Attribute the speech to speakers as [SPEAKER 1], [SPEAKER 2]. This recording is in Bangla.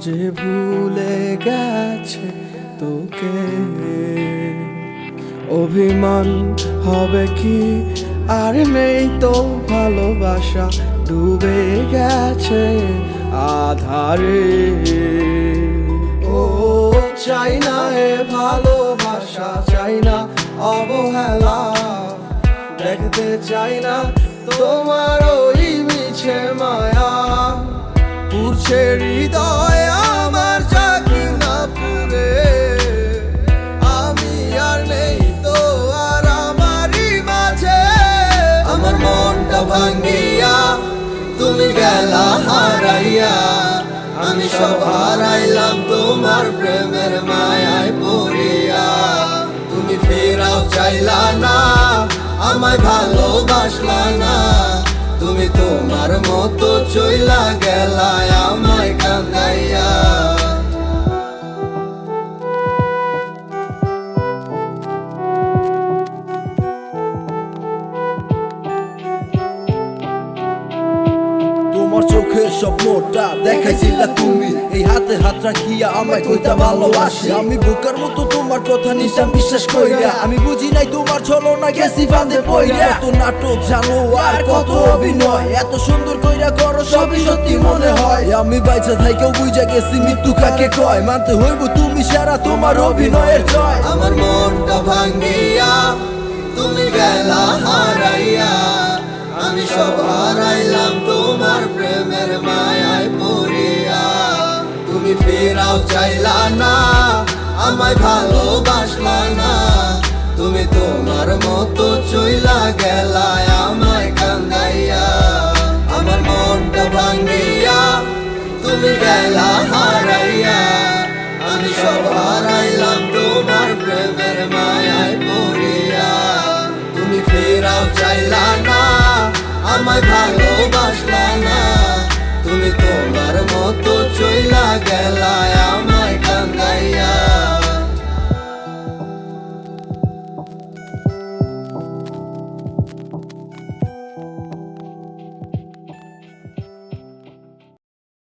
[SPEAKER 1] যে ভুলে গেছে তোকে? অভিমান হবে কি? আর নেই তো ভালোবাসা, ডুবে গেছে আধারে। ও, চাই না এ ভালোবাসা, চাই না অবহেলা। দেখতে চাই না তোমার ওই মিছে মায়া। হৃদয় আমার পুরে আমি আর নেই তো আর আমারই মাঝে। আমার মনটা ভাঙ্গিয়া তুমি গেলা হারাইয়া। আমি সব হারাইলাম তোমার প্রেমের মায়ায় পড়িয়া। তুমি ফেরাও চাইলা না, আমায় ভালোবাসলা না। তুমি তোমার মতো চইলা গেলায় আমায় কান্দাইয়া।
[SPEAKER 2] দেখাইছিলা তুমি। এই হাতে হাত রাখিয়া আমায় কইতা ভালোবাসি। আমি বুকার মতো তোমার কথা বিশ্বাস কইরা। আমি বুঝি নাই তোমার গেছি পইরা। নাটক জানো আর কত অভিনয়। এত সুন্দর কইরা করো সবই সত্যি মনে হয়। আমি বাইচা বুঝা গেছি মৃত্যু কাকে কয়। মানতে হইব তুমি সারা তোমার অভিনয়ের জয়।
[SPEAKER 1] আমার মনটা ভাঙ্গিয়া তুমি গেলা হারাইয়া। আমি সব হারাইলাম। ফেরাও চাইলা না, আমায় ভালোবাসলা না। তুমি তোমার মতো চইলা গেলা, আমায় কান্দাইয়া। আমার মনটা ভাঙ্গিয়া তুমি গেলা হারাইয়া। আমি সব হারাইলাম তোমার প্রেমের মায়ায় পড়িয়া। তুমি ফেরাও চাইলা না, আমায় ভালোবাসলা